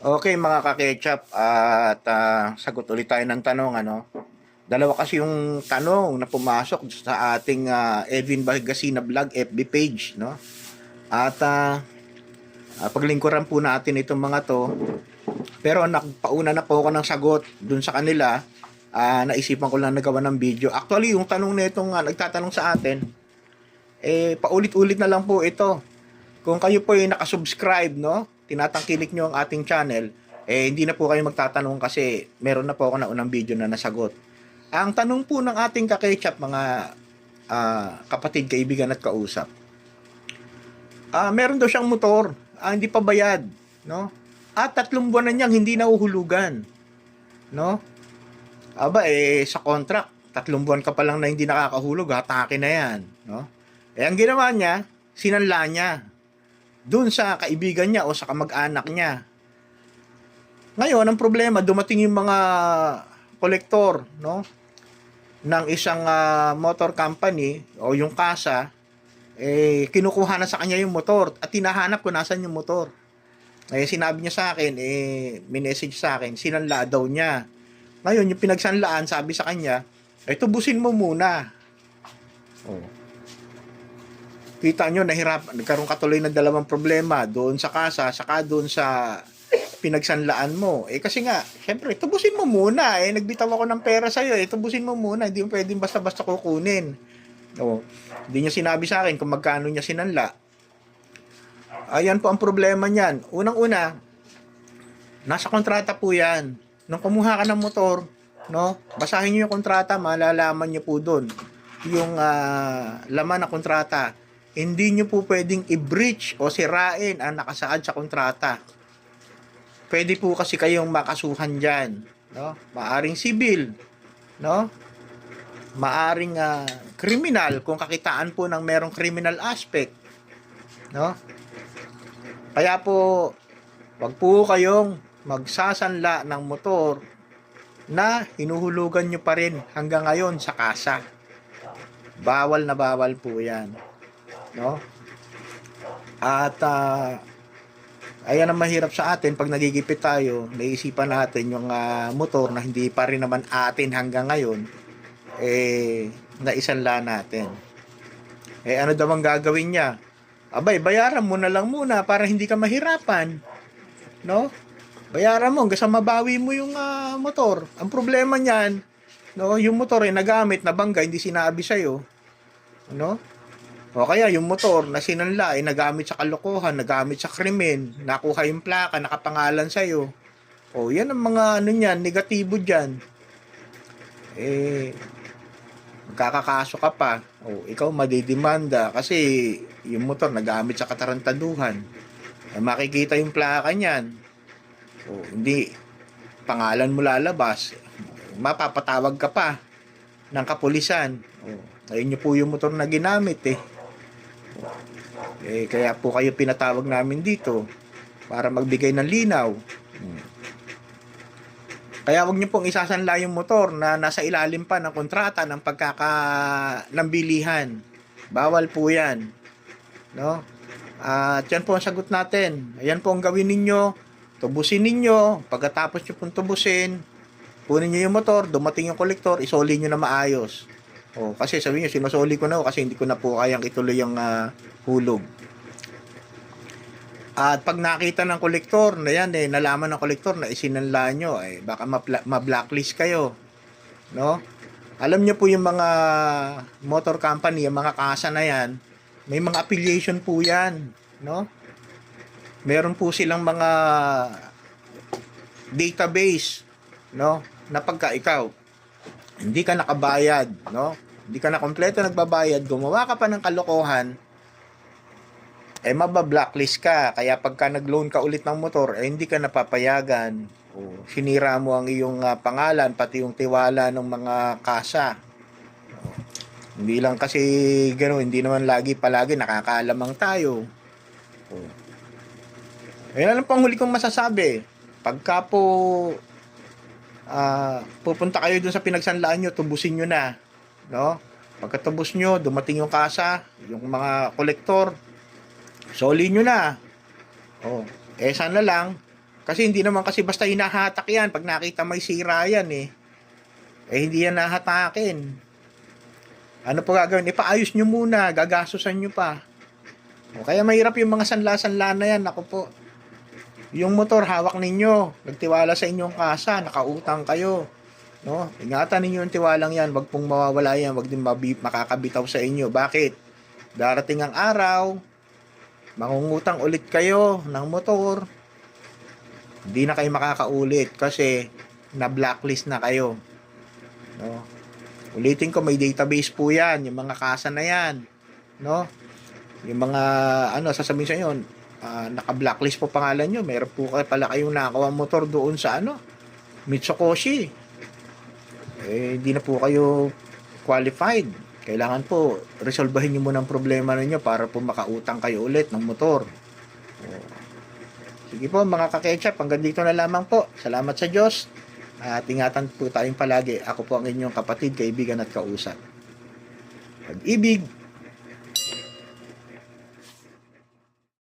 Okay mga kaketchup at ah, sagot ulit tayo ng tanong ano. Dalawa kasi yung tanong na pumasok sa ating ah, Edwin Bagasina vlog FB page no. At ah, paglingkuran po natin itong mga to. Pero nagpauna na po ako ng sagot dun sa kanila. Ah, naisipan ko lang nagawa ng video. Actually, yung tanong na itong ah, nagtatanong sa atin, eh, paulit-ulit na lang po ito. Kung kayo po ay nakasubscribe, no? Tinatangkilik nyo ang ating channel, eh, hindi na po kayo magtatanong kasi meron na po ako na unang video na nasagot. Ang tanong po ng ating kaketchup, mga ah, kapatid, kaibigan at kausap, ah, meron daw siyang motor, ah, hindi pa bayad, no? At tatlong buwan na niyang hindi nauhulugan, no? Aba, eh, sa contract, tatlong buwan ka pa lang na hindi nakakahulog, hatake na yan, no? Eh, ang ginawa niya, sinanla niya doon sa kaibigan niya o sa kamag-anak niya. Ngayon, ang problema, dumating yung mga kolektor, no? ng isang ah, motor company o yung kasa, eh, kinukuha na sa kanya yung motor at tinahanap kung nasan yung motor. Eh, sinabi niya sa akin, eh, minessage sa akin, sinanla daw niya. Ngayon, yung pinagsanlaan, sabi sa kanya, eh, tubusin mo muna. Oh. Kita nyo, nahirap, nagkaroon katuloy ng dalawang problema doon sa kasa, saka doon sa pinagsanlaan mo. Eh kasi nga, syempre, tubusin mo muna. Eh, nagbitaw ako ng pera sa'yo. Eh, tubusin mo muna. Hindi mo pwedeng basta-basta kukunin. O, hindi niya sinabi sa akin kung magkano niya sinanla. Ayan po ang problema niyan. Unang-una, nasa kontrata po yan. Nung kumuha ka ng motor, no, basahin niyo yung kontrata, malalaman niyo po doon yung ah, laman ng kontrata. Hindi niyo po pwedeng i-breach o sirain ang nakasaad sa kontrata. Pwede po kasi kayong makasuhan diyan, no? Maaring civil, no? Maaring ah, criminal kung kakitaan po ng merong criminal aspect, no? Kaya po wag po kayong magsasanla ng motor na hinuhulugan nyo pa rin hanggang ngayon sa kasa. Bawal na bawal po yan. No? At ah, ayan ang mahirap sa atin pag nagigipit tayo, naisipan natin yung ah, motor na hindi pa rin naman atin hanggang ngayon, eh, naisanla natin. Eh, ano daw ang gagawin niya? Abay, bayaran mo na lang muna para hindi ka mahirapan. No? Bayaran mo hanggang mabawi mo yung ah, motor. Ang problema niyan, no, yung motor ay nagamit na bangga, hindi sinabi sa'yo. No? O kaya yung motor na sinanla ay nagamit sa kalokohan, nagamit sa krimen, nakuha yung plaka, nakapangalan sa'yo. O yan ang mga ano niyan, negatibo diyan. Eh, magkakakaso ka pa. O ikaw madidemanda kasi yung motor nagamit sa katarantaduhan. Eh, makikita yung plaka niyan. O hindi, pangalan mo lalabas. Mapapatawag ka pa ng kapulisan. O, ayun nyo po yung motor na ginamit eh. Eh, kaya po kayo pinatawag namin dito para magbigay ng linaw. Kaya wag niyo pong isasanla yung motor na nasa ilalim pa ng kontrata ng pagkaka ng bilihan. Bawal po 'yan. No? At yan po ang sagot natin. Ayan po ang gawin ninyo. Tubusin ninyo. Pagkatapos nyo pong tubusin, kunin nyo yung motor, dumating yung kolektor, isoli nyo na maayos. O, kasi sabi nyo, sinusoli ko na o kasi hindi ko na po kayang ituloy yung ah, hulog. At pag nakita ng kolektor na yan, eh, nalaman ng kolektor na isinanla nyo, eh, baka ma- ma-blacklist kayo. No? Alam nyo po yung mga motor company, yung mga kasa na yan, may mga affiliation po yan. No? Meron po silang mga database, no? Na pagka ikaw, hindi ka nakabayad, no? Hindi ka na kompleto nagbabayad, gumawa ka pa ng kalokohan, eh mabablacklist ka. Kaya pagka nag-loan ka ulit ng motor, eh hindi ka napapayagan. O, sinira mo ang iyong ah, pangalan, pati yung tiwala ng mga kasa. Hindi lang kasi gano'n, hindi naman lagi palagi nakakaalamang tayo. O. Ayun lang pang huli kong masasabi. Pagka po ah, pupunta kayo dun sa pinagsanlaan nyo, tubusin nyo na. No? Pagkatubos nyo, dumating yung kasa, yung mga kolektor, soli nyo na. Oh, eh sana lang, Kasi hindi naman kasi basta hinahatak yan. Pag nakita may sira yan eh. Eh hindi yan nahatakin. Ano po gagawin? Ipaayos nyo muna. Gagastusan nyo pa. O kaya mahirap yung mga sanla-sanla na yan. Ako po. Yung motor, hawak ninyo. Nagtiwala sa inyong kasa. Nakautang kayo. No? Ingatan ninyo yung tiwalang yan. Wag pong mawawala yan. Wag din mabi- makakabitaw sa inyo. Bakit? Darating ang araw, mangungutang ulit kayo ng motor. Hindi na kayo makakaulit kasi na-blacklist na kayo. No? Ulitin ko, may database po yan. Yung mga kasa na yan. No? Yung mga, ano, sasabihin sa inyo, ah, naka-blacklist po pangalan nyo. Meron po kayo pala kayong nakakuha motor doon sa, ano, Mitsukoshi. Eh, hindi na po kayo qualified. Kailangan po, resolbahin nyo muna ang problema ninyo para po makautang kayo ulit ng motor. Sige po mga kaketchup, hanggang dito na lamang po. Salamat sa Diyos. At ingatan po tayong palagi. Ako po ang inyong kapatid, kaibigan at kausap. Pag-ibig,